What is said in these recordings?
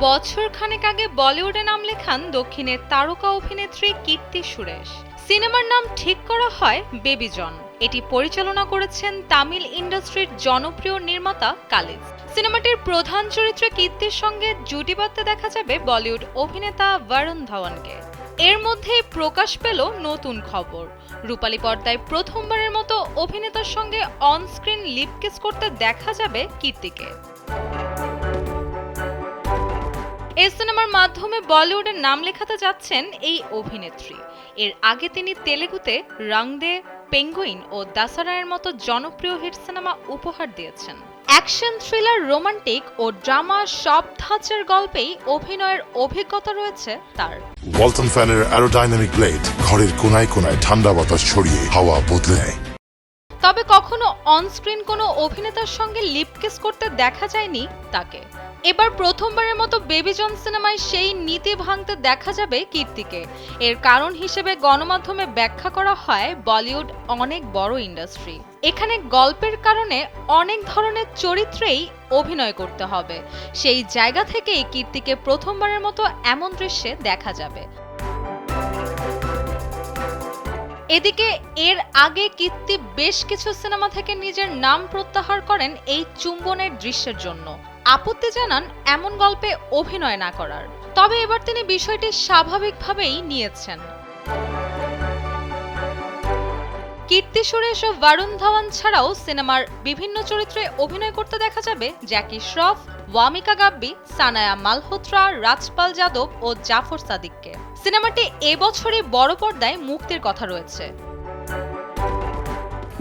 বছর খানেক আগে বলিউডে নাম লেখান দক্ষিণের তারকা অভিনেত্রী কীর্তি সুরেশ। সিনেমার নাম ঠিক করা হয় বেবি জন। এটি পরিচালনা করেছেন তামিল ইন্ডাস্ট্রির জনপ্রিয় নির্মাতা কালিজ। সিনেমাটির প্রধান চরিত্রে কীর্তির সঙ্গে জুটি বাঁধতে দেখা যাবে বলিউড অভিনেতা বরুণ ধাওয়ানকে। এর মধ্যে প্রকাশ পেল নতুন খবর। রূপালী পর্দায় প্রথমবারের মতো অভিনেতার সঙ্গে অনস্ক্রিন লিপকেস করতে দেখা যাবে কীর্তিকে। এই সিনেমার মাধ্যমে বলিউডের নাম লেখাতে যাচ্ছেন এই অভিনেত্রী। এর আগে তিনি তেলেগুতে রাংদে পেঙ্গুইন ও দাসারায়ের মতো জনপ্রিয় হিট সিনেমা উপহার দিয়েছেন। অ্যাকশন থ্রিলার রোমান্টিক ও ড্রামা সব ধাঁচের গল্পেই অভিনয়ের অভিজ্ঞতা রয়েছে তার। ওয়ালটন ফ্যানের অ্যারোডাইনামিক ব্লেড ঘরের কোনায় কোনায় ঠান্ডা বাতাস ছড়িয়ে হাওয়া বদলে নেয়। তবে কখনো অনস্ক্রিন কোনো অভিনেতার সঙ্গে লিপকেস করতে দেখা যায়নি তাকে। এবার প্রথমবারের মতো বেবি জন সিনেমায় সেই নীতি ভাঙতে দেখা যাবে কীর্তিকে। এর কারণ হিসেবে গণমাধ্যমে ব্যাখ্যা করা হয় বলিউড অনেক বড় ইন্ডাস্ট্রি। এখানে গল্পের কারণে অনেক ধরনের চরিত্রেই অভিনয় করতে হবে। সেই জায়গা থেকেই কীর্তিকে প্রথমবারের মতো এমন দৃশ্যে দেখা যাবে। এদিকে এর আগে কীর্তি বেশ কিছু সিনেমা থেকে নিজের নাম প্রত্যাহার করেন এই চুম্বনের দৃশ্যের জন্য। আপত্তি জানান এমন গল্পে অভিনয় না করার। তবে এবার তিনি বিষয়টি স্বাভাবিকভাবেই নিয়েছেন। কীর্তি সুরেশ ও বরুণ ধাওয়ান ছাড়াও সিনেমার বিভিন্ন চরিত্রে অভিনয় করতে দেখা যাবে জ্যাকি শ্রফ, ওয়ামিকা গাব্বি, সানায়া মালহোত্রা, রাজপাল যাদব ও জাফর সাদিককে। সিনেমাটি এবছরই বড় পর্দায় মুক্তির কথা রয়েছে।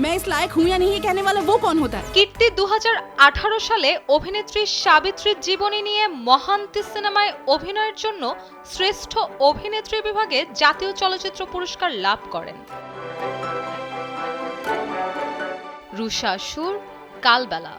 मैं इस लायक हूँ या नहीं ये कहने वाला वो कौन होता है কীর্তি দু সালে অভিনেত্রী সাবিত্রীর জীবনী নিয়ে মহান্তি সিনেমায় অভিনয়ের জন্য শ্রেষ্ঠ অভিনেত্রী বিভাগে জাতীয় চলচ্চিত্র পুরস্কার লাভ করেন রুষা সুর কালবেলা